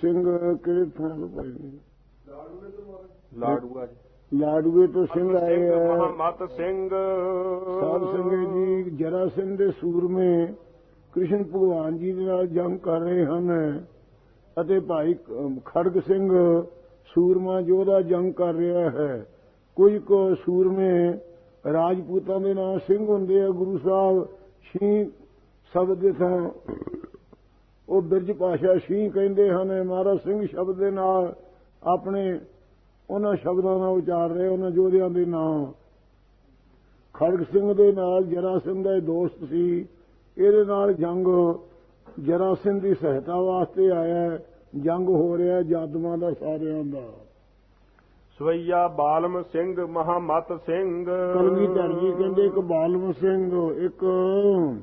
ਸਿੰਘ ਕਿਹੜੇ ਥਾਂ ਤੋਂ ਪਏ ਨੇ? ਲਾੜੂਆ ਜੀ। ਲਾੜੂਏ ਤੋਂ ਸਿੰਘ ਆਏ ਆ। ਮਹਮਤ ਸਿੰਘ। ਸਾਧ ਸੰਗਤ ਜੀ ਜਰਾ ਸਿੰਘ ਦੇ ਸੂਰਮੇ ਕ੍ਰਿਸ਼ਨ ਭਗਵਾਨ ਜੀ ਦੇ ਨਾਲ ਜੰਗ ਕਰ ਰਹੇ ਹਨ ਅਤੇ ਭਾਈ ਖੜਗ ਸਿੰਘ ਸੂਰਮਾ ਯੋਧਾ ਜੰਗ ਕਰ ਰਿਹਾ ਹੈ ਕੁਝ ਕੋ ਸੂਰਮੇ ਰਾਜਪੂਤਾਂ ਦੇ ਨਾਲ ਸਿੰਘ ਹੁੰਦੇ ਆ ਗੁਰੂ ਸਾਹਿਬ। ਸ਼ੀ ਸ਼ਬਦ ਦੇ ਥਾਂ ਉਹ ਬਿਰਜ ਭਾਸ਼ਾ ਸ਼ੀ ਕਹਿੰਦੇ ਹਨ, ਮਹਾਰਾਜ ਸਿੰਘ ਸ਼ਬਦ ਦੇ ਨਾਲ ਆਪਣੇ ਉਹਨਾਂ ਸ਼ਬਦਾਂ ਨਾਲ ਉਚਾਰ ਰਹੇ, ਉਹਨਾਂ ਯੋਧਿਆਂ ਦੇ ਨਾਮ ਖੜਗ ਸਿੰਘ ਦੇ ਨਾਲ ਜਰਾ ਸਿੰਘ ਦਾ ਇਹ ਦੋਸਤ ਸੀ, ਇਹਦੇ ਨਾਲ ਜੰਗ, ਜਰਾ ਸਿੰਘ ਦੀ ਸਹਾਇਤਾ ਵਾਸਤੇ ਆਇਆ, ਜੰਗ ਹੋ ਰਿਹਾ, ਜਾਦੂਆਂ ਦਾ ਸਾਰਿਆਂ ਦਾ। ਸਵਈਆ ਬਾਲਮ ਸਿੰਘ ਮਹਾਮਤ ਸਿੰਘ। ਕਲਗੀਧਰ ਜੀ ਕਹਿੰਦੇ ਇੱਕ ਬਾਲਮ ਸਿੰਘ ਇੱਕ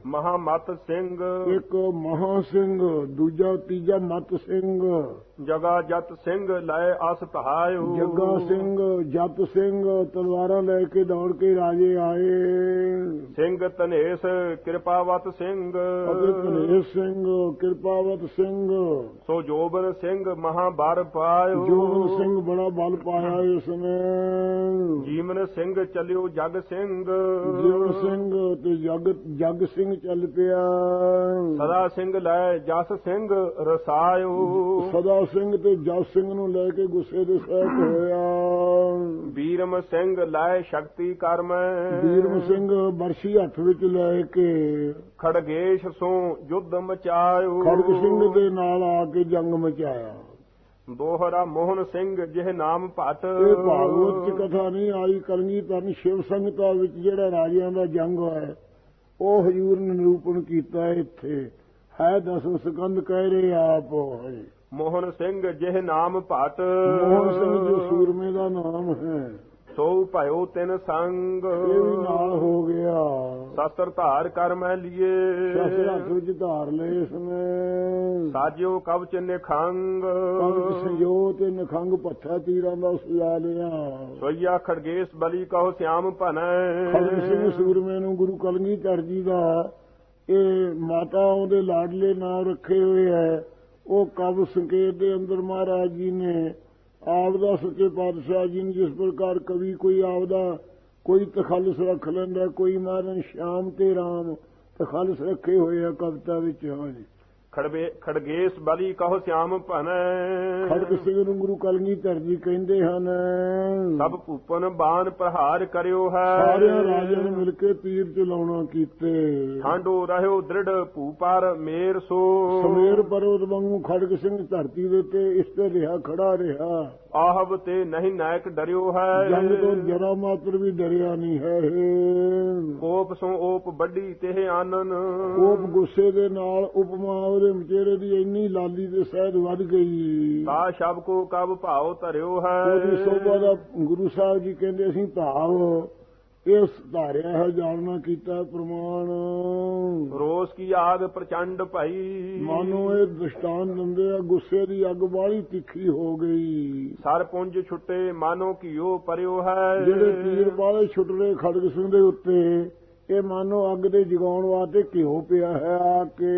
ਮਹਾਮਤ ਸਿੰਘ। ਇੱਕ ਮਹਾ ਸਿੰਘ ਦੂਜਾ ਤੀਜਾ ਮਤ ਸਿੰਘ। ਜਗਾ ਜਤ ਸਿੰਘ ਲੈ ਅਸ ਧਾਇਓ ਜੱਗਾ ਸਿੰਘ ਜੱਤ ਸਿੰਘ ਤਲਵਾਰਾਂ ਲੈ ਕੇ ਦੌੜ ਕੇ ਰਾਜੇ ਆਏ। ਸਿੰਘ ਤਨੇਸ ਕਿਰਪਾਵਤ ਸਿੰਘ। ਅਤੇ ਧਨੇਸ਼ ਸਿੰਘ ਕਿਰਪਾਵਤ ਸਿੰਘ। ਸੋ ਜੋਬਨ ਸਿੰਘ ਮਹਾਬਰ ਪਾਇਓ। ਜੋਗਨ ਸਿੰਘ ਬੜਾ ਬਲ ਪਾਇਆ ਇਸ ਨੇ ਜੀਵਨ ਸਿੰਘ ਚੱਲਿਓ ਜਗ ਸਿੰਘ। ਜੀਵਨ ਸਿੰਘ ਤੇ ਜਗ ਜਗ ਸਿੰਘ ਚੱਲ ਪਿਆ। ਸਦਾ ਸਿੰਘ ਲੈ ਜਸ ਸਿੰਘ ਰਸਾਇਓ। ਸਦਾ ਸਿੰਘ ਤੇ ਜਸ ਸਿੰਘ ਨੂੰ ਲੈ ਕੇ ਗੁੱਸੇ ਦੇ ਸਹਿਤ ਹੋਇਆ। ਵੀਰਮ ਸਿੰਘ ਲੈ ਸ਼ਕਤੀ ਕਰਮ। ਵੀਰਮ ਸਿੰਘ ਬਰਸ਼ੀ ਹੱਥ ਵਿੱਚ ਲੈ ਕੇ ਖੜਗੇਸ਼ ਸੋ ਯੁੱਧ ਮਚਾਇਓ। ਖੜਗ ਸਿੰਘ ਦੇ ਨਾਲ ਆ ਕੇ ਜੰਗ ਮਚਾਇਆ। ਦੋਹਰਾ ਮੋਹਨ ਸਿੰਘ ਜਿਹ ਨਾਮ ਭਟ। ਇਹ ਭਾਗਵਤ ਚ ਕਥਾ ਨਹੀਂ ਆਈ ਕਲਗੀ ਤਨ ਸ਼ਿਵ ਸੰਗਤਾ ਵਿੱਚ ਜਿਹੜਾ ਰਾਜਿਆਂ ਦਾ ਜੰਗ ਹੋਇਆ ਉਹ ਹਜੂਰ ਨੇ ਨਿਰੂਪਣ ਕੀਤਾ ਇੱਥੇ। ਹੈ ਦਸਮ ਸਕੰਦ ਕਹਿ ਰਹੇ ਆਪ ਹੈ ਮੋਹਨ ਸਿੰਘ ਜਿਹ ਨਾਮ ਭਟ। ਮੋਹਨ ਸਿੰਘ ਜੋ ਸੂਰਮੇ ਦਾ ਨਾਮ ਹੈ। ਸੋ ਭਇਓ ਤਿਨ ਸੰਗ। ਇਹ ਵੀ ਨਾਲ ਹੋ ਗਿਆ। ਸ਼ਸਤਰ ਧਾਰ ਕਰ ਮੈਂ ਲੀਏ। ਸ਼ਸਤਰ ਵਿੱਚ ਧਾਰ ਲਏ ਇਸਨੇ ਸਾਜਿਓ ਕਵਚ ਨਿਖੰਗ। ਪਗਤ ਸੰਜੋ ਤੇ ਨਖੰਗ ਪੱਥਾ ਤੀਰਾਂ ਦਾ ਸੁਲਾ ਲਿਆ। ਸੋਈਆ ਖੜਗੇਸ਼ ਬਲੀ ਕਹੋ ਸਿਆਮ ਭਨੈ ਖੜਗ ਸਿੰਘ ਸੂਰਮੇ ਨੂੰ ਗੁਰੂ ਕਲਗੀਧਰ ਜੀ ਦਾ। ਇਹ ਮਾਤਾ ਉਹਦੇ ਲਾਡਲੇ ਨਾਮ ਰੱਖੇ ਹੋਏ ਹੈ। ਉਹ ਕਵ ਸੰਕੇਤ ਦੇ ਅੰਦਰ ਮਹਾਰਾਜ ਜੀ ਨੇ ਆਪ ਦਾ ਸੱਚੇ ਪਾਤਸ਼ਾਹ ਜੀ ਨੇ ਜਿਸ ਪ੍ਰਕਾਰ ਕਵੀ ਕੋਈ ਆਪਦਾ ਕੋਈ ਤਖੱਲਸ ਰੱਖ ਲੈਂਦਾ ਕੋਈ ਮਾਰਨ ਸ਼ਾਮ ਤੇ ਰਾਮ ਤਖੱਲਸ ਰੱਖੇ ਹੋਏ ਆ ਕਵਿਤਾ ਵਿੱਚ ਹਾਂਜੀ ਖੜਵੇ ਖੜਗੇਸ਼ ਬਲੀ ਕਹੋ ਸਿਆਮ ਭਨੈ। ਖੜਗ ਸਿੰਘ ਨੂੰ ਗੁਰੂ ਕਲਗੀਧਰ ਜੀ ਕਹਿੰਦੇ ਹਨ। ਸਭ ਭੂਪਨ ਬਾਣ ਪ੍ਰਹਾਰ ਕਰਿਓ ਹੈ। ਸਾਰਿਆਂ ਰਾਜਿਆਂ ਨੇ ਮਿਲ ਕੇ ਤੀਰ ਚਲਾਉਣਾ ਕੀਤੇ। ਠਾਂਡੋ ਰਹਿਓ ਦ੍ਰਿੜ ਭੂਪਾਰ ਮੇਰ ਸੋ। ਸਮੇਰ ਪਰਵਤ ਵਾਂਗੂ ਖੜਗ ਸਿੰਘ ਧਰਤੀ ਦੇ ਉੱਤੇ ਇਸ ਤੇ ਰਿਹਾ ਖੜਾ ਰਿਹਾ। ਆਹਬ ਤੇ ਨਹੀਂ ਨਾਇਕ ਡਰਿਓ ਹੈ। ਜੰਗ ਤੋਂ ਜਰਾ ਮਾਤਰ ਵੀ ਡਰਿਆ ਨਹੀਂ ਹੈ। ਕੋਪ ਸੋ ਓਪ ਵੱਡੀ ਤੇ ਆਨਨ। ਕੋਪ ਗੁੱਸੇ ਦੇ ਨਾਲ ਉਪਮਾ ਉਹਦੇ ਮਚੇਰੇ ਦੀ ਇੰਨੀ ਲਾਲੀ ਦੇ ਸਹਿਜ ਵੱਧ ਗਈ। ਤਾ ਸ਼ਬ ਕੋ ਕਬ ਭਾਉ ਧਰਿਓ ਹੈ। ਉਹਦੀ ਸੋਭਾ ਦਾ ਗੁਰੂ ਸਾਹਿਬ ਜੀ ਕਹਿੰਦੇ ਅਸੀਂ ਭਾਵ। ਇਸ ਧਾਰਿਆ ਹੈ ਜਾਣਨਾ ਕੀਤਾ ਪ੍ਰਮਾਣ। ਰੋਸ ਕੀ ਆਗ ਪ੍ਰਚੰਡ ਭਈ? ਮਾਨੋ ਇਹ ਦ੍ਰਿਸ਼ਟਾਨ ਦਿੰਦੇ ਆ ਗੁੱਸੇ ਦੀ ਅੱਗ ਬਾਹਲੀ ਤਿੱਖੀ ਹੋ ਗਈ। ਸਰ ਪੁੰਜ ਛੁੱਟੇ ਮਾਨੋ ਕੀਓ ਪਰਿਓ ਹੈ। ਜਿਹੜੇ ਤੀਰ ਵਾਲੇ ਛੁੱਟਰੇ ਖੜਗ ਸਿੰਘ ਦੇ ਉੱਤੇ ਇਹ ਮਾਨੋ ਅੱਗ ਦੇ ਜਗਾਉਣ ਵਾਸਤੇ ਘਿਓ ਪਿਆ ਹੈ ਆ ਕੇ।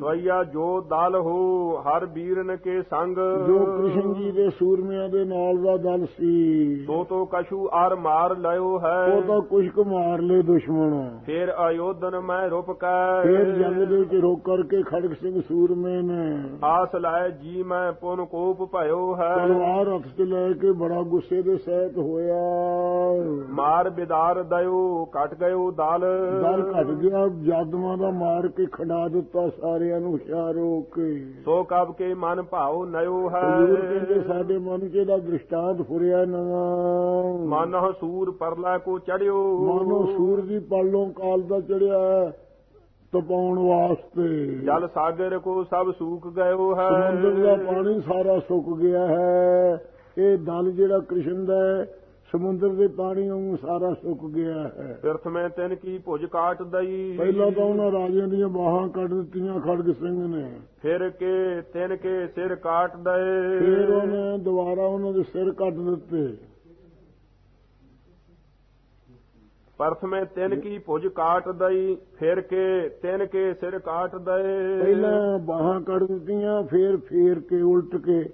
ਸਵਈਆ ਜੋ ਦਲ ਹੋ ਹਰ ਵੀਰਨ ਕੇ ਸੰਗ। ਜੋ ਕ੍ਰਿਸ਼ਨ ਜੀ ਦੇ ਸੂਰਮਿਆਂ ਦੇ ਨਾਲ ਦਾ ਦਲ ਸੀ। ਸੋ ਤੋ ਕਛੂ ਆਰ ਮਾਰ ਲਿਓ ਹੈ। ਉਹ ਤਾਂ ਕੁਝ ਕੁ ਮਾਰ ਲਏ ਦੁਸ਼ਮਣ। ਫਿਰ ਅਯੋਧਨ ਮੈਂ ਰੁਪ ਕੈ। ਫੇਰ ਜੰਗ ਦੇ ਵਿੱਚ ਰੋਕ ਕਰਕੇ ਖੜਗ ਸਿੰਘ ਸੂਰਮੇ ਨੇ। ਆਸ ਲਾਇ ਜੀ ਮੈਂ ਪੁਨ ਕੋਪ ਭਇਓ ਹੈ। ਤਲਵਾਰ 'ਚ ਲੈ ਕੇ ਬੜਾ ਗੁੱਸੇ ਦੇ ਸਹਿਤ ਹੋਇਆ। ਮਾਰ ਬਿਦਾਰ ਦਇਓ ਕਟ ਗਇਓ ਦਲ। ਦਲ ਘਟ ਗਿਆ ਜਾਦੂਆਂ ਦਾ ਮਾਰ ਕੇ ਖੜਾ ਦਿੱਤਾ ਸਾਰਿਆਂ ਨੂੰ ਹੁਸ਼ਿਆਰੋ ਕੇ। ਸੋ ਕਬ ਕੇ ਮਨ ਭਾਉ ਨਇਓ ਹੈ। ਹਜ਼ੂਰ ਕਹਿੰਦੇ ਸਾਡੇ ਮਨ 'ਚ ਇਹਦਾ ਦ੍ਰਿਸ਼ਟਾਂਤ ਫੁਰਿਆ ਨਵਾਂ? ਮਨ ਹਸੂਰ ਪਰਲਾ ਕੋ ਚੜਿਓ। ਮਾਨੋ ਸੂਰ ਦੀ ਪਾਲੋਂ ਕਾਲ ਦਾ ਚੜਿਆ ਤਪਾਉਣ ਵਾਸਤੇ। ਜਲ ਸਾਗਰ ਕੋ ਸਭ ਸੂਖ ਗਇਓ ਹੈ। ਸਮੁੰਦਰ ਦਾ ਪਾਣੀ ਸਾਰਾ ਸੁੱਕ ਗਿਆ ਹੈ। ਇਹ ਦਲ ਜਿਹੜਾ ਕ੍ਰਿਸ਼ਨ ਦਾ ਹੈ ਸਮੁੰਦਰ ਦੇ ਪਾਣੀ ਵਾਂਗੂ ਸਾਰਾ ਸੁੱਕ ਗਿਆ ਹੈ। ਤਿਰਥ ਮੈਂ ਤਿਨ ਕੀ ਭੁਜ ਕਾਟ ਦਈ। ਪਹਿਲਾਂ ਤਾਂ ਉਹਨਾਂ ਰਾਜਿਆਂ ਦੀਆਂ ਬਾਹਾਂ ਕੱਢ ਦਿੱਤੀਆਂ ਖੜਗ ਸਿੰਘ ਨੇ। ਫਿਰ ਕੇ ਤਿਨ ਕੇ ਸਿਰ ਕਾਟ ਦਏ। ਫਿਰ ਉਹਨੇ ਦੁਬਾਰਾ ਉਹਨਾਂ ਦੇ ਸਿਰ ਕੱਟ ਦਿੱਤੇ। ਪ੍ਰਥਮੇ ਤਿੰਨ ਕੀ ਭੁਜ ਕਾਟ ਦਈ ਫਿਰ ਕੇ ਤਿੰਨ ਕੇ ਸਿਰ ਕਾਟ ਦਏ। ਪਹਿਲਾਂ ਬਾਹਾਂ ਕੱਢ ਦਿੱਤੀਆਂ ਫੇਰ ਫੇਰ ਕੇ ਉਲਟ ਕੇ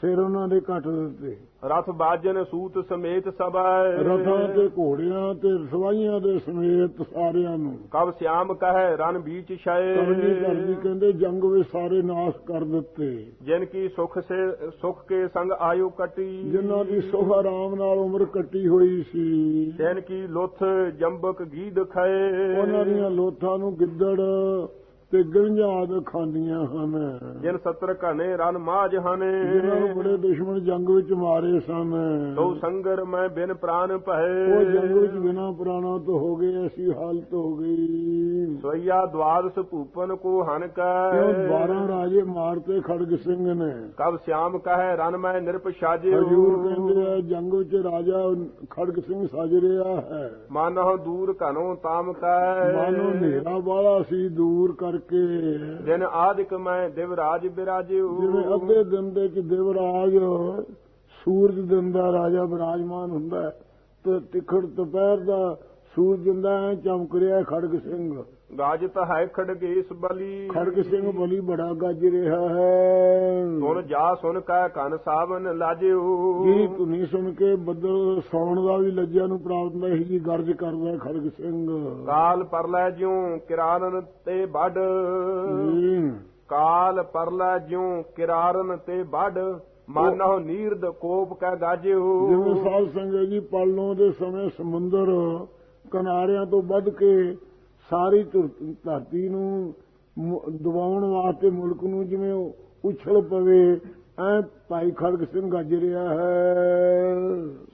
ਸਿਰ ਉਹਨਾਂ ਦੇ ਕੱਟ ਦਿੱਤੇ। ਰਥ ਬਾਜਨ ਸੂਤ ਸਮੇਤ ਸਭਾ। ਰਥਾਂ ਤੇ ਘੋੜਿਆਂ ਤੇ ਸਵਾਈਆਂ ਦੇ ਸਮੇਤ ਸਾਰਿਆਂ ਨੂੰ। ਕਬ ਸਿਆਮ ਕਹੈ ਰਨ ਬੀਚ ਛਾਏ। ਕਰਨੀ ਕਰਨੀ ਕਹਿੰਦੇ ਜੰਗ ਵਿੱਚ ਸਾਰੇ ਨਾਸ਼ ਕਰ ਦਿੱਤੇ। ਜਿਨ ਕੀ ਸੁਖ ਸੇ ਸੁਖ ਕੇ ਸੰਗ ਆਯੂ ਕਟੀ। ਜਿਨ੍ਹਾਂ ਦੀ ਸੁਖ ਆਰਾਮ ਨਾਲ ਉਮਰ ਕੱਟੀ ਹੋਈ ਸੀ। ਤਿਨ ਕੀ ਲੁੱਥ ਜੰਬਕ ਗੀਦ ਖਾਏ। ਉਹਨਾਂ ਦੀਆਂ ਲੋਥਾਂ ਨੂੰ ਗਿੱਦੜ ਤੇ ਗੰਝਾਂ ਆਦ ਖਾਂਦੀਆਂ ਹਨ। ਜਿਨ ਸਤਰ ਘਨੇ ਰਨ ਮਾਜ ਹਨੇ। ਜਿਨ੍ਹਾਂ ਨੂੰ ਬੜੇ ਦੁਸ਼ਮਣ ਜੰਗ ਵਿੱਚ ਮਾਰੇ ਸਨ। ਤੋ ਸੰਗਰ ਮੈਂ ਬਿਨ ਪ੍ਰਾਨ ਉਹ ਭਏ ਜੰਗ ਵਿੱਚ ਬਿਨਾਂ ਪ੍ਰਾਣਾ ਤੋਂ ਹੋ ਗਏ ਐਸੀ ਹਾਲਤ ਹੋ ਗਈ। ਸੋਈਆ ਦਵਾਦਸ ਭੂਪਨ ਕੋ ਹਨ ਕੈ। 12 ਰਾਜੇ ਮਾਰਤੇ ਖੜਗ ਸਿੰਘ ਨੇ? ਕਬ ਸਿਆਮ ਕਹੈ ਰਨ ਮੈਂ ਨਿਰਪ ਸਾਜਿਓ ਹਜੂਰ ਕਹਿੰਦੇ ਆ ਜੰਗ ਵਿੱਚ ਰਾਜਾ ਖੜਗ ਸਿੰਘ ਸਜ ਰਿਹਾ ਹੈ। ਮਾਨਹੁ ਦੂਰ ਘਨੋ ਤਾਮ ਕੈ। ਮਾਨੋ ਹਨੇਰਾ ਵਾਲਾ ਸੀ ਦੂਰ ਕਰਕੇ। ਦਿਨ ਆਦਿਕ ਮੈਂ ਦਿਵਰਾਜ ਬਿਰਾਜਿਓ ਜਿਵੇਂ ਅੱਧੇ ਦਿਨ ਦੇ ਚ ਦੇਵਰਾਜ ਸੂਰਜ ਦਿਨ ਦਾ ਰਾਜਾ ਵਿਰਾਜਮਾਨ ਹੁੰਦਾ ਤੇ ਤਿਖੜ ਦੁਪਹਿਰ ਦਾ ਸੂਰਜ ਦਿੰਦਾ ਹੈ ਚਮਕ ਰਿਹਾ ਖੜਗ ਸਿੰਘ। ਗਾਜਤ ਹੈ ਖੜਗੇਸ ਬਲੀ। ਖੜਗ ਸਿੰਘ ਬਲੀ ਬੜਾ ਗੱਜ ਰਿਹਾ ਹੈ। ਸੁਣ ਜਾ ਸੁਨ ਕੈ ਕਨ ਸਾਵਨ ਲਾਜਿਓ। ਕੀ ਧੁਨੀ ਸੁਣ ਕੇ ਬੱਦਲ ਸੌਣ ਦਾ ਵੀ ਲੱਜਿਆ ਨੂੰ ਪ੍ਰਾਪਤ ਹੁੰਦਾ ਹੈ ਜੀ ਗਰਜ ਕਰਦਾ ਖੜਗ ਸਿੰਘ। ਕਾਲ ਪਰਲੈ ਜਿਉ ਕਿਰਾਰਨ ਤੇ ਵੱਡ ਜੀ। ਕਾਲ ਪਰਲੈ ਜਿਉ ਕਿਰਾਰਨ ਤੇ ਵੱਡ ਮਾਨਹੁ ਨੀਰਦ ਕੋਪ ਕੈ ਜਿਵੇਂ ਗਾਜਿਓ ਸਾਧ ਸੰਗਤ ਜੀ ਪਲਨੋਂ ਦੇ ਸਮੇਂ ਸਮੁੰਦਰ ਕਿਨਾਰਿਆਂ ਤੋਂ ਵੱਧ ਕੇ ਸਾਰੀ ਧਰਤੀ ਨੂੰ ਦਬਾਉਣ ਵਾਸਤੇ ਮੁਲਕ ਨੂੰ ਜਿਵੇਂ ਉਛਲ ਪਵੇ ਐ ਭਾਈ ਖੜਗ ਸਿੰਘ ਗੱਜ ਰਿਹਾ ਹੈ।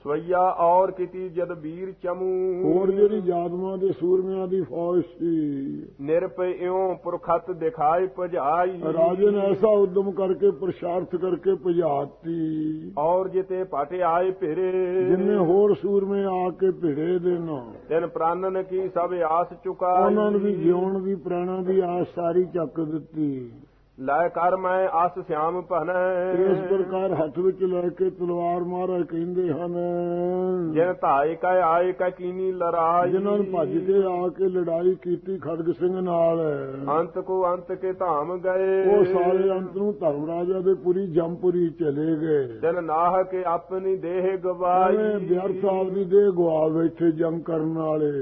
ਸਵਈਆ ਔਰ ਕਿਤੀ ਜਦ ਵੀਰ ਚਮੂ। ਹੋਰ ਜਿਹੜੀ ਜਾਦਮਾਂ ਦੇ ਸੂਰਮਿਆਂ ਦੀ ਫੌਜ ਸੀ। ਨਿਰਪ ਇਉ ਪੁਰਖਤ ਦਿਖਾਈ ਭਜਾਈ। ਰਾਜੇ ਨੇ ਐਸਾ ਉਦਮ ਕਰਕੇ ਪ੍ਰਸ਼ਾਰਥ ਕਰਕੇ ਭਜਾਤੀ। ਔਰ ਜਿਤੇ ਪਟ ਆਏ ਭੇਰੇ ਜਿੰਨੇ ਹੋਰ ਸੂਰਮੇ ਆ ਕੇ ਭਿੜੇ ਦੇ ਨਾ। ਤਿਨ ਪ੍ਰਾਨਨ ਕੀ ਸਭ ਆਸ ਚੁਕਾਈ। ਉਹਨਾਂ ਨੂੰ ਵੀ ਜਿਉਣ ਦੀ ਪ੍ਰਾਣਾ ਦੀ ਆਸ ਸਾਰੀ ਚੱਕ ਦਿੱਤੀ। ਲੈ ਕਰ ਮੈਂ ਆਸ ਸਿਆਮ ਭਨੈ ਇਸ ਪ੍ਰਕਾਰ ਹੱਥ ਵਿੱਚ ਲੈ ਕੇ ਤਲਵਾਰ ਮਾਰਾ ਕਹਿੰਦੇ ਹਨ। ਜਿਨ ਧਾਇ ਕੈ ਆਏ ਕੈ ਕੀਨੀ ਲੜਾਈ। ਜਿਨ੍ਹਾਂ ਨੂੰ ਭੱਜ ਕੇ ਆ ਕੇ ਲੜਾਈ ਕੀਤੀ ਖੜਗ ਸਿੰਘ ਨਾਲ। ਅੰਤ ਕੋ ਅੰਤ ਕੇ ਧਾਮ ਗਏ। ਉਹ ਸਾਰੇ ਅੰਤ ਨੂੰ ਧਰਮ ਰਾਜਾ ਦੇ ਪੁਰੀ ਜੰਪੁਰੀ ਚਲੇ ਗਏ। ਤਿਨ ਨਾਹ ਕੇ ਆਪਣੀ ਦੇਹ ਗਵਾਈ। ਵਿਅਰਥ ਆਪਦੀ ਦੇ ਗਵਾ ਬੈਠੇ ਜੰਗ ਕਰਨ ਵਾਲੇ।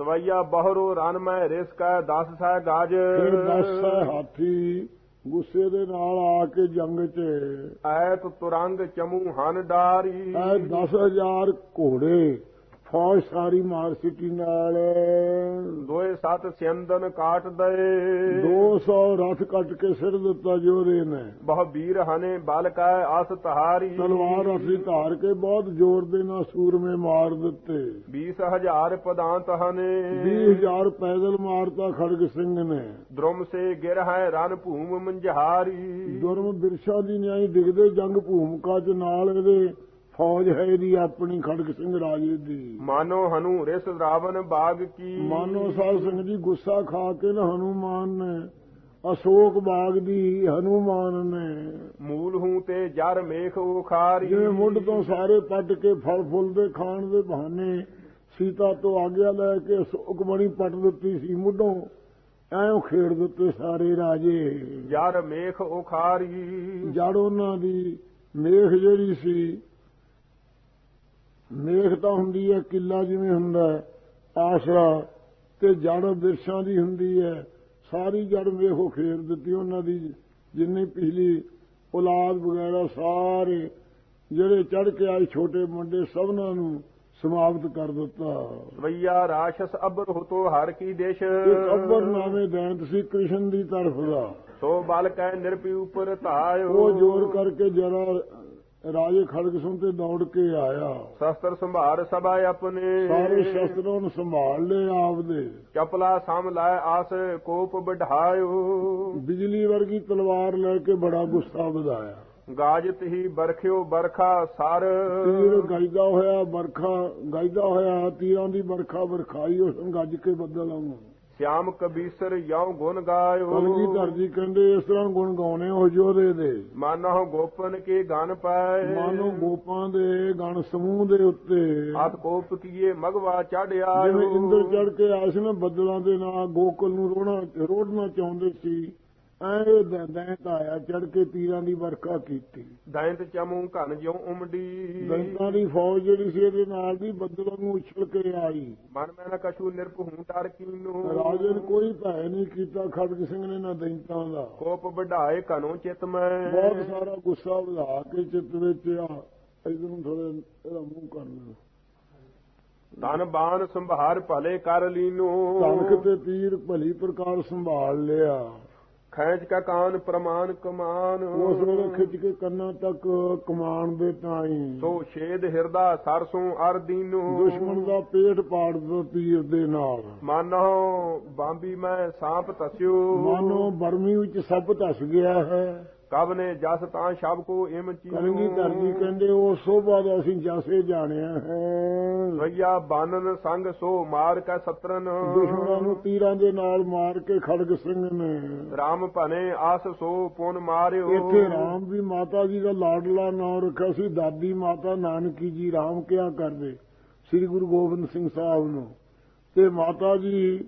ਸਵਈਆ ਬਹਰੋ ਰਨ ਮੈਂ ਰਿਸ ਕੈ ਦਸ ਸਹਿ ਗਾਜ। ਫਿਰ ਦਸ ਹੈ ਹਾਥੀ ਗੁੱਸੇ ਦੇ ਨਾਲ ਆ ਕੇ ਜੰਗ 'ਚ। ਐਤ ਤੁਰੰਗ ਚਮੂ ਹਨ ਡਾਰੀ। ਐ 10000 ਘੋੜੇ। ਫੌਜ ਸਾਰੀ ਮਾਰ ਸਿੱਟੀ ਨਾਲ। ਦੋਏ ਸਤ ਸਿੰਦਨ ਕਾਟ ਦਏ। 200 ਰਥ ਕੱਟ ਕੇ ਸਿਰ ਦਿੱਤਾ ਜੋਰੇ ਨੇ। ਬਹੁ ਵੀਰ ਹਨੇ ਬਲ ਕੈ ਆਸ ਤਹਾਰੀ ਤਲਵਾਰ ਅਸੀਂ ਧਾਰ ਕੇ ਬਹੁਤ ਜ਼ੋਰ ਦੇ ਨਾਲ ਸੂਰਮੇ ਮਾਰ ਦਿੱਤੇ। 20000 ਪਦਾਂਤ ਹਨੇ। 20000 ਪੈਦਲ ਮਾਰਤਾ ਖੜਗ ਸਿੰਘ ਨੇ। ਦ੍ਰੁਮ ਸੇ ਗਿਰ ਹੈ ਰਨ ਭੂਮ ਮੰਝਹਾਰੀ ਦੁਰਮ ਬਿਰਸ਼ਾ ਦੀ ਨਿਆਈ ਦਿਖਦੇ ਜੰਗ ਭੂਮਿਕਾ ਚ ਨਾਲ ਇਹਦੇ ਫੌਜ ਹੈ ਇਹਦੀ ਆਪਣੀ ਖੜਗ ਸਿੰਘ ਰਾਜੇ ਦੀ। ਮਾਨੋ ਹਨੂ ਰਿਸ ਰਾਵਨ ਬਾਗ ਕੀ। ਮਾਨੋ ਸਾਧ ਸਿੰਘ ਜੀ ਗੁੱਸਾ ਖਾ ਕੇ ਨਾ ਹਨੂਮਾਨ ਨੇ ਅਸ਼ੋਕ ਬਾਗ ਦੀ ਹਨੂਮਾਨ ਨੇ। ਮੂਲ ਹੂੰ ਤੇ ਜਰ ਮੇਖ ਉਖਾਰੀ। ਜਿਵੇਂ ਮੁੱਢ ਤੋਂ ਸਾਰੇ ਪੱਟ ਕੇ ਫਲ ਫੁੱਲ ਦੇ ਖਾਣ ਦੇ ਬਹਾਨੇ ਸੀਤਾ ਤੋਂ ਆਗਿਆ ਲੈ ਕੇ ਅਸ਼ੋਕ ਬਣੀ ਪੱਟ ਦਿੱਤੀ ਸੀ ਮੁੱਢੋਂ ਐਂ ਖੇਡ ਦਿੱਤੇ ਸਾਰੇ ਰਾਜੇ। ਜਰ ਮੇਖ ਉਖਾਰੀ। ਜੜ ਉਹਨਾਂ ਦੀ ਮੇਖ ਜਿਹੜੀ ਸੀ ਮੇਖ ਤਾਂ ਹੁੰਦੀ ਹੈ ਕਿੱਲਾ ਜਿਵੇਂ ਹੁੰਦਾ ਆਸਰਾ ਤੇ ਜੜ ਬਿਰਸ਼ਾਂ ਦੀ ਹੁੰਦੀ ਹੈ। ਸਾਰੀ ਜੜ ਮੇਖੋ ਖੇਰ ਦਿੱਤੀ ਉਹਨਾਂ ਦੀ ਜਿੰਨੀ ਪਿਛਲੀ ਔਲਾਦ ਵਗੈਰਾ ਸਾਰੇ ਜਿਹੜੇ ਚੜ ਕੇ ਆਏ ਛੋਟੇ ਮੁੰਡੇ ਸਭਨਾਂ ਨੂੰ ਸਮਾਪਤ ਕਰ ਦਿੱਤਾ। ਸਵਈਆ ਰਾਸ਼ਸ ਅਬਰ ਹੁਤੋ ਹਰ ਕੀ ਦੇਸ਼। ਅੱਬਰ ਨਾਮੇ ਦੈਂਤ ਸੀ ਕ੍ਰਿਸ਼ਨ ਦੀ ਤਰਫ ਦਾ। ਸੋ ਬਲ ਕੈ ਨਿਰਪੀ ਉਪਰ ਧਾਇਓ। ਉਹ ਜੋਰ ਕਰਕੇ ਜਰਾ ਰਾਜੇ ਖੜਗ ਸਿੰਘ ਤੇ ਦੌੜ ਕੇ ਆਇਆ। ਸ਼ਸਤਰ ਸੰਭਾਰ ਸਭਾ ਆਪਣੇ। ਸਾਰੇ ਸ਼ਸਤਰਾਂ ਨੂੰ ਸੰਭਾਲ ਲਏ ਆਪਦੇ। ਚਪਲਾ ਸਮ ਲੈ ਆਸ ਕੋਪ ਵਢਾਇਓ। ਬਿਜਲੀ ਵਰਗੀ ਤਲਵਾਰ ਲੈ ਕੇ ਬੜਾ ਗੁੱਸਾ ਵਧਾਇਆ। ਗਾਜਤ ਹੀ ਬਰਖਿਓ ਬਰਖਾ ਸਰ। ਤੀਰ ਗਾਇਦਾ ਹੋਇਆ ਬਰਖਾ ਗਾਇਦਾ ਹੋਇਆ ਤੀਰਾਂ ਦੀ ਬਰਖਾ ਵਰਖਾਈ ਉਸ ਗੱਜ ਕੇ ਬੱਦਲ ਆਉਂ ਸ਼ਿਆਮ ਕਬੀਸਰ ਯਉ ਗੁਣ ਗਾਇਓ ਕਲਗੀ ਧਰਜੀ ਕਹਿੰਦੇ ਇਸ ਤਰ੍ਹਾਂ ਗੁਣ ਗਾਉਣੇ ਹੋ ਜੋਦੇ ਦੇ ਮਾਨੋ ਗੋਪਨ ਕੇ ਗਨ ਪਾਏ ਮਾਨੋ ਗੋਪਾਂ ਦੇ ਗਣ ਸਮੂਹ ਦੇ ਉੱਤੇ ਆਤ ਕੋਪ ਕੀਏ ਮਗਵਾ ਚੜਿਆ ਜਿਵੇਂ ਇੰਦਰ ਚੜ ਕੇ ਆਏ ਸੀ ਨਾ ਬੱਦਲਾਂ ਦੇ ਨਾਲ ਗੋਕਲ ਨੂੰ ਰੋਣਾ ਰੋੜਨਾ ਚਾਹੁੰਦੇ ਸੀ ਐ ਦੈਂਤ ਆਇਆ ਚੜ ਕੇ ਤੀਰਾਂ ਦੀ ਵਰਖਾ ਕੀਤੀ। ਦੈਂਤ ਚਮੂ ਘਨ ਜਿਉ ਉਮੜੀ। ਦੈਂਤਾਂ ਦੀ ਫੌਜ ਜਿਹੜੀ ਸੀ ਇਹਦੇ ਨਾਲ ਦੀ ਬੱਦਲਾਂ ਨੂੰ ਉਛਲ ਕੇ ਆਈ। ਮਨ ਮੈਂ ਨ ਕਛੂ ਨਿਰਭੂ ਟਰ ਕੀਨੂ। ਰਾਜੇ ਨੇ ਕੋਈ ਭੈ ਨਹੀਂ ਕੀਤਾ ਖੜਗ ਸਿੰਘ ਨੇ ਨਾ ਦੈਂਤਾਂ ਦਾ। ਕੋਪ ਵਢਾਏ ਘਨੋ ਚਿਤ ਮੈਂ। ਬਹੁਤ ਸਾਰਾ ਗੁੱਸਾ ਵਧਾ ਕੇ ਚਿੱਤ ਵਿੱਚ ਆ ਇਧਰ ਨੂੰ ਥੋੜਾ ਇਹਦਾ ਮੂੰਹ ਕਰ ਲਓ। ਤਨ ਬਾਣ ਸੰਭਾਰ ਭਲੇ ਕਰ ਲੀਨੂ। ਧਨਕ ਤੇ ਤੀਰ ਭਲੀ ਪ੍ਰਕਾਰ ਸੰਭਾਲ ਲਿਆ। ਖੈਂਚ ਕਾ ਕਾਨ ਪ੍ਰਮਾਨ ਕਮਾਨ। ਉਸ ਵੇਲੇ ਖਿੱਚ ਕੇ ਕੰਨਾਂ ਤੱਕ ਕਮਾਨ ਦੇ ਤਾਈ। ਸੋ ਛੇਦ ਹਿਰਦਾ ਸਰਸੋਂ ਅਰ ਦੀਨੂ। ਦੁਸ਼ਮਣ ਦਾ ਪੇਟ ਪਾੜ ਦੋ ਤੀਰ ਦੇ ਨਾਲ। ਮਾਨੋ ਬਾਂਬੀ ਮੈਂ ਸਾਪ ਤਸਿਓ ਮਾਨੋ ਬਰਮੀ ਵਿੱਚ ਸੱਪ ਧਸ ਗਿਆ ਹੈ। ਕਬ ਨੇ ਜਸ ਤਾਂ ਸ਼ਬ ਕੋ ਇਮ ਚੀਨੂ। ਕਲਗੀ ਧਰਜੀ ਕਹਿੰਦੇ ਉਹ ਸੋਭਾ ਦਾ ਅਸੀਂ ਜਾਸੇ ਜਾਣਿਆ ਹੈ। ਰਈਆ ਬਾਨਨ ਸੰਗ ਸੋ ਮਾਰ ਕੈ ਸਤਰਨ। ਦੁਸ਼ਮਣਾਂ ਨੂੰ ਤੀਰਾਂ ਦੇ ਨਾਲ ਮਾਰ ਕੇ ਖੜਗ ਸਿੰਘ ਨੇ। ਰਾਮ ਭਨੇ ਆਸ ਸੋ ਪੁਨ ਮਾਰਿਓ। ਇੱਥੇ ਰਾਮ ਵੀ ਮਾਤਾ ਜੀ ਦਾ ਲਾਡਲਾ ਨਾਮ ਰੱਖਿਆ ਸੀ ਦਾਦੀ ਮਾਤਾ ਨਾਨਕੀ ਜੀ ਰਾਮ ਕਿਹਾ ਕਰਦੇ? ਸ੍ਰੀ ਗੁਰੂ ਗੋਬਿੰਦ ਸਿੰਘ ਸਾਹਿਬ ਨੂੰ। ਤੇ ਮਾਤਾ ਜੀ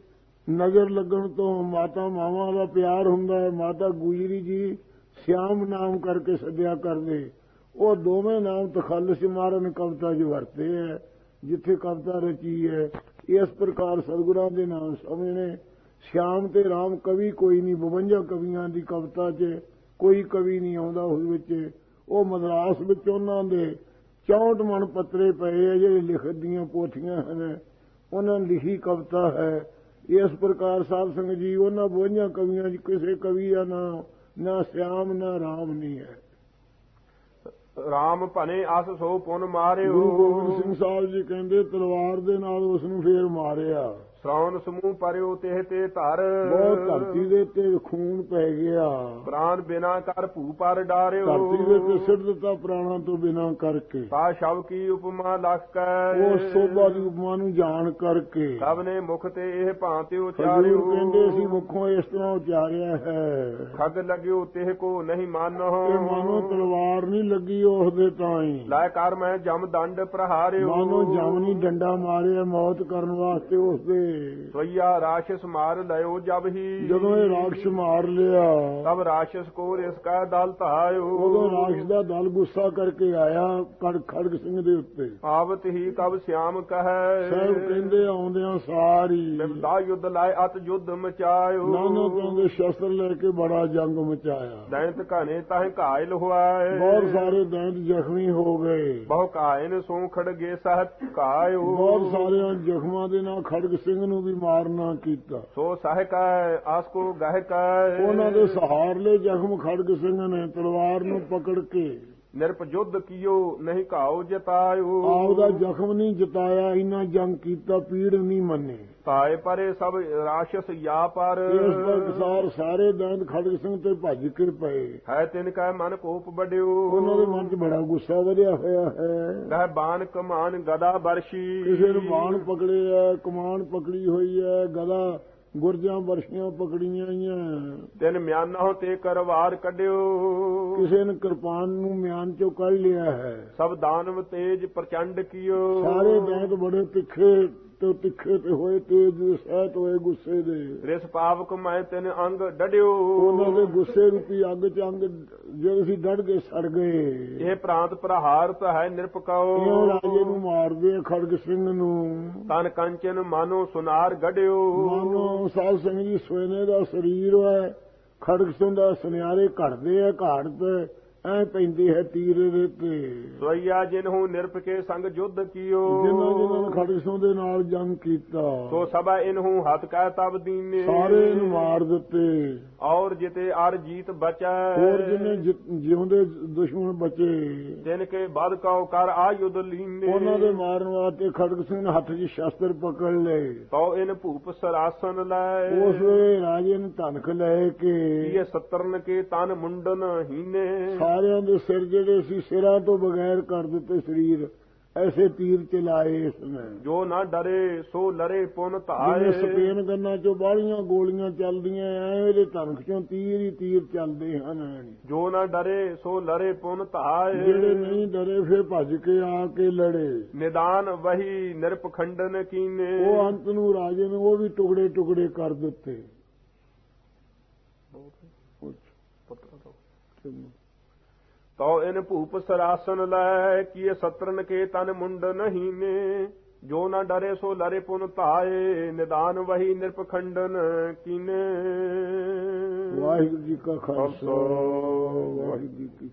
ਨਜ਼ਰ ਲੱਗਣ ਤੋਂ ਮਾਤਾ ਮਾਵਾਂ ਦਾ ਪਿਆਰ ਹੁੰਦਾ ਹੈ ਮਾਤਾ ਗੁਜਰੀ ਜੀ ਸਿਆਮ ਨਾਮ ਕਰਕੇ ਸੱਦਿਆ ਕਰਦੇ ਉਹ ਦੋਵੇਂ ਨਾਮ ਤਖੱਲਸ ਮਾਰਨ ਕਵਿਤਾ 'ਚ ਵਰਤੇ ਹੈ ਜਿੱਥੇ ਕਵਿਤਾ ਰਚੀ ਹੈ ਇਸ ਪ੍ਰਕਾਰ ਸਤਿਗੁਰਾਂ ਦੇ ਨਾਮ ਸਮਝਣੇ ਸ਼ਿਆਮ ਤੇ ਰਾਮ ਕਵੀ ਕੋਈ ਨਹੀਂ 52 ਕਵੀਆਂ ਦੀ ਕਵਿਤਾ 'ਚ ਕੋਈ ਕਵੀ ਨਹੀਂ ਆਉਂਦਾ ਉਸ ਵਿੱਚ। ਉਹ ਮਦਰਾਸ ਵਿੱਚ ਉਹਨਾਂ ਦੇ 64 ਮਣ ਪੱਤਰੇ ਪਏ ਆ ਜਿਹੜੇ ਲਿਖਤ ਦੀਆਂ ਪੋਥੀਆਂ ਹਨ। ਉਹਨਾਂ ਲਿਖੀ ਕਵਿਤਾ ਹੈ। ਇਸ ਪ੍ਰਕਾਰ ਸਾਧ ਸੰਗਤ ਜੀ, ਉਹਨਾਂ 52 ਕਵੀਆਂ 'ਚ ਕਿਸੇ ਕਵੀ ਦਾ ਨਾਮ ਨਾ ਸ਼ਿਆਮ ਨਾ ਰਾਮ ਨਹੀਂ ਹੈ। ਰਾਮ ਭਨੇ ਆਸ ਸੋ ਪੁਨ ਮਾਰਿਓ। ਗੁਰੂ ਗੋਬਿੰਦ ਸਿੰਘ ਸਾਹਿਬ ਜੀ ਕਹਿੰਦੇ ਤਲਵਾਰ ਦੇ ਨਾਲ ਉਸ ਨੂੰ ਫੇਰ ਮਾਰਿਆ। ਸ਼੍ਰਵਣ ਸਮੂਹ ਪਰਿਓ ਤੇ ਤੇ ਧਰ। ਬਹੁਤ ਧਰਤੀ ਦੇ ਉੱਤੇ ਖੂਨ ਪੈ ਗਿਆ। ਪ੍ਰਾਨ ਬਿਨਾ ਕਰ ਭੂ ਪਰ ਡਾਰਿਓ। ਧਰਤੀ ਦੇ ਉੱਤੇ ਸਿੱਟ ਦਿੱਤਾ ਪ੍ਰਾਣਾਂ ਤੋਂ ਬਿਨਾਂ ਕਰਕੇ। ਤਾ ਸ਼ਬ ਕੀ ਉਪਮਾ ਲਖ ਕੈ ਉਹ ਸੋਭਾ ਦੀ ਉਪਮਾ ਨੂੰ ਜਾਣ ਕਰਕੇ। ਸਭ ਨੇ ਮੁਖ ਤੇ ਇਹ ਭਾਂਤੇ ਉਚਾਰਿਓ। ਕਹਿੰਦੇ ਸੀ ਮੁਖੋਂ ਇਸ ਤਰ੍ਹਾਂ ਉਚਾਰਿਆ ਹੈ। ਖਗ ਲਗਿਓ ਤੇ ਕੋ ਨਹੀਂ ਮਾਨੋ। ਕਿ ਮਾਨੋ ਤਲਵਾਰ ਨਹੀਂ ਲੱਗੀ ਉਸ ਦੇ ਤਾਈ। ਲੈ ਕਰ ਮੈਂ ਜਮ ਦੰਡ ਪ੍ਰਹਾਰਿਓ। ਮਾਨੋ ਜਮਨੀ ਡੰਡਾ ਮਾਰਿਆ ਮੌਤ ਕਰਨ ਵਾਸਤੇ ਉਸ ਦੇ ਸਵਈਆ ਰਾਸ਼ਸ ਮਾਰ ਲਿਓ ਜਬ ਹੀ। ਜਦੋਂ ਇਹ ਰਾਖਸ਼ ਮਾਰ ਲਿਆ। ਤਬ ਰਾਸ਼ਸ ਕੋ ਇਸ ਕਾ ਦਲ ਧਾਇਓ। ਉਦੋਂ ਰਾਖਸ਼ ਦਾ ਦਲ ਗੁੱਸਾ ਕਰਕੇ ਆਇਆ ਕੜ ਖੜਗ ਸਿੰਘ ਦੇ ਉੱਤੇ। ਆਵਤ ਹੀ ਤਬ ਸਿਆਮ ਕਹੈ। ਸਾਹਿਬ ਕਹਿੰਦੇ ਆਉਂਦਿਆਂ ਸਾਰੀ। ਬਿਮਦਾ ਯੁੱਧ ਲਾਇ ਅਤ ਯੁੱਧ ਮਚਾਇਓ। ਨਾਨਾ ਕਹਿੰਦੇ ਸ਼ਸਤਰ ਲੈ ਕੇ ਬੜਾ ਜੰਗ ਮਚਾਇਆ। ਦੈਂਤ ਘਾਨੇ ਤਾਹੇ ਘਾਇਲ ਹੋਇ ਬਹੁਤ ਸਾਰੇ ਦੈਂਤ ਜ਼ਖਮੀ ਹੋ ਗਏ। ਬਹੁ ਘਾਇਨ ਸੋ ਖੜਗੇ ਸਹਿਤ ਘਾਇਓ। ਬਹੁਤ ਸਾਰਿਆਂ ਜ਼ਖਮਾਂ ਦੇ ਨਾਲ ਖੜਗ ਸਿੰਘ ਨੂੰ ਵੀ ਮਾਰਨਾ ਕੀਤਾ। ਸੋ ਸਹਿ ਕੈ ਆਸ ਕੋ ਗਹਿ ਕੈ ਉਹਨਾਂ ਦੇ ਸਹਾਰਲੇ ਜ਼ਖਮ ਖੜਗ ਸਿੰਘ ਨੇ ਤਲਵਾਰ ਨੂੰ ਪਕੜ ਕੇ ਨਿਰਪ ਯੁੱਧ ਕੀਓ ਨਹੀਂ ਘਾਉ ਜਤਾਇਓ। ਆਪਦਾ ਜ਼ਖਮ ਨਹੀਂ ਜਿਤਾਇਆ ਇਨਾ ਜੰਗ ਕੀਤਾ ਪੀੜ ਨਹੀਂ ਮੰਨੇ। ਤਾਏ ਪਰੇ ਸਭ ਰਾਸ਼ਸ ਯਾ ਪਰ। ਇਸ ਪ੍ਰਕਾਰ ਸਾਰੇ ਦੈਂਤ ਖੜਗ ਸਿੰਘ ਤੇ ਭੱਜ ਕੇ ਪਏ। ਹੈ ਤਿਨ ਕੈ ਮਨ ਕੋਪ ਬੜਿਓ ਉਹਨਾਂ ਦੇ ਮਨ 'ਚ ਬੜਾ ਗੁੱਸਾ ਵਧਿਆ ਹੋਇਆ ਹੈ। ਕਹ ਬਾਨ ਕਮਾਨ ਗਦਾ ਬਰਸ਼ੀ। ਕਿਸੇ ਨੂੰ ਬਾਣ ਪਕੜਿਆ ਕਮਾਨ ਪਕੜੀ ਹੋਈ ਹੈ ਗਦਾ ਗੁਰਜਾਂ ਵਰਸ਼ੀਆਂ ਪਕੜੀਆਂ ਆਈਆਂ। ਤਿਨ ਮਿਆਨੋ ਤੇ ਕਰਵਾਰ ਕੱਢਿਓ। ਕਿਸੇ ਨੇ ਕਿਰਪਾਨ ਨੂੰ ਮਿਆਨ ਚੋਂ ਕੱਢ ਲਿਆ ਹੈ। ਸਭ ਦਾਨਵ ਤੇਜ ਪ੍ਰਚੰਡ ਕੀਓ। ਸਾਰੇ ਦੈਂਤ ਬੜੇ ਤਿੱਖੇ ਤੇ ਤਿੱਖੇ ਤੇ ਹੋਏ ਤੇਜ ਦੇ ਸਹਿਤ ਹੋਏ ਗੁੱਸੇ ਦੇ। ਰਿਸ ਪਾਵਕ ਮੈਂ ਤਿਨ ਅੰਗ ਡੜਿਓ ਉਹਨਾਂ ਦੇ ਗੁੱਸੇ ਰੂਪੀ ਅੱਗ ਚ ਅੰਗ ਜਿਹੜੇ ਸੀ ਡੜ ਕੇ ਸੜ ਗਏ। ਇਹ ਪ੍ਰਾਂਤ ਪ੍ਰਹਾਰਤ ਹੈ ਨਿਰਪਕਾਓ। ਇਉਂ ਰਾਜੇ ਨੂੰ ਮਾਰਦੇ ਖੜਗ ਸਿੰਘ ਨੂੰ। ਤਨ ਕੰਚਨ ਮਾਨੋ ਸੁਨਾਰ ਗੜਿਓ ਮਾਨੋ ਸਾਧ ਸਿੰਘ ਜੀ ਸੋਨੇ ਦਾ ਸਰੀਰ ਹੈ। ਖੜਗ ਸਿੰਘ ਦਾ ਸੁਨਿਆਰੇ ਘੜਦੇ ਆ ਘਾੜ ਤੇ ਐ ਪੈਂਦੇ ਹੈ ਤੀਰ ਦੇ ਤੇ ਸਵਈਆ ਜਿਨਹੂ ਨਿਰਪਕੇ ਸੰਗ ਜੁਧ ਕੀਓ। ਜਿਨ੍ਹਾਂ ਜਿਨ੍ਹਾਂ ਸਿੰਘ ਦੇ ਨਾਲ ਜੰਗ ਕੀਤਾ। ਸੋ ਸਭਾ ਇਨਹੂ ਹੱਥ ਕੈ ਤਬ ਦੀਨੇ ਸਾਰੇ ਨੂੰ ਮਾਰ ਦਿੱਤੇ। ਔਰ ਜਿਤੇ ਅਰ ਜੀਤ ਬਚੈ। ਹੋਰ ਜਿਨੇ ਜਿਉਂਦੇ ਦੁਸ਼ਮਣ ਬਚੇ। ਜਿਨ ਕੇ ਬਦ ਕਉ ਕਰ ਆਯੁਧ ਲੀਨੇ ਉਹਨਾਂ ਦੇ ਮਾਰਨ ਵਾਸਤੇ ਖੜਗ ਸਿੰਘ ਨੇ ਹੱਥ 'ਚ ਸ਼ਸਤਰ ਪਕੜ ਲਏ। ਤੋ ਇਨ ਭੂਪ ਸਰਾਸਨ ਲੈ। ਉਸ ਵੇਲੇ ਰਾਜੇ ਨੇ ਧਨਕ ਲੈ ਕੇ ਇਹ ਸਤਰਨ ਕੇ ਤਨ ਮੁੰਡਨ ਹੀਨੇ। ਸਾਰਿਆਂ ਦੇ ਸਿਰ ਜਿਹੜੇ ਸੀ ਸਿਰਾਂ ਤੋਂ ਬਗੈਰ ਕਰ ਦਿੱਤੇ ਸਰੀਰ। ਐਸੇ ਤੀਰ ਚਲਾਏ ਇਸਨੇ ਜੋ ਨਾ ਡਰੇ ਸੋ ਲਰੇ ਪੁਨ ਧਾਏ। ਸਪੇਨ ਗੰਨਾ ਚੋਂ ਬਾਹਲੀਆਂ ਗੋਲੀਆਂ ਚੱਲਦੀਆਂ ਐ ਇਹਦੇ ਧਨਖ ਚੋਂ ਤੀਰ ਹੀ ਤੀਰ ਚੱਲਦੇ ਹਨ। ਜੋ ਨਾ ਡਰੇ ਸੋ ਲਰੇ ਪੁਨ ਧਾਏ। ਜਿਹੜੇ ਨਹੀਂ ਡਰੇ ਫਿਰ ਭੱਜ ਕੇ ਆ ਕੇ ਲੜੇ। ਨਿਦਾਨ ਵਹੀ ਨਿਰਪਖੰਡਨ ਕੀਨੇ। ਉਹ ਅੰਤ ਨੂੰ ਰਾਜੇ ਨੇ ਉਹ ਵੀ ਟੁਕੜੇ ਟੁਕੜੇ ਕਰ ਦਿੱਤੇ। ਤਉ ਇਨ ਭੂਪ ਸਰਾਸਨ ਲੈ ਕੀਏ ਸਤਰਨ ਕੇ ਤਨ ਮੁੰਡ ਨਹੀਂ ਨੇ ਜੋ ਨਾ ਡਰੇ ਸੋ ਲਰੇ ਪੁਨ ਧਾਏ ਨਿਦਾਨ ਵਹੀ ਨਿਰਪਖੰਡਨ ਕੀਨੇ? ਵਾਹਿਗੁਰੂ ਜੀ ਕਾ ਖਾਲਸਾ ਵਾਹਿਗੁਰੂ ਜੀ ਕੀ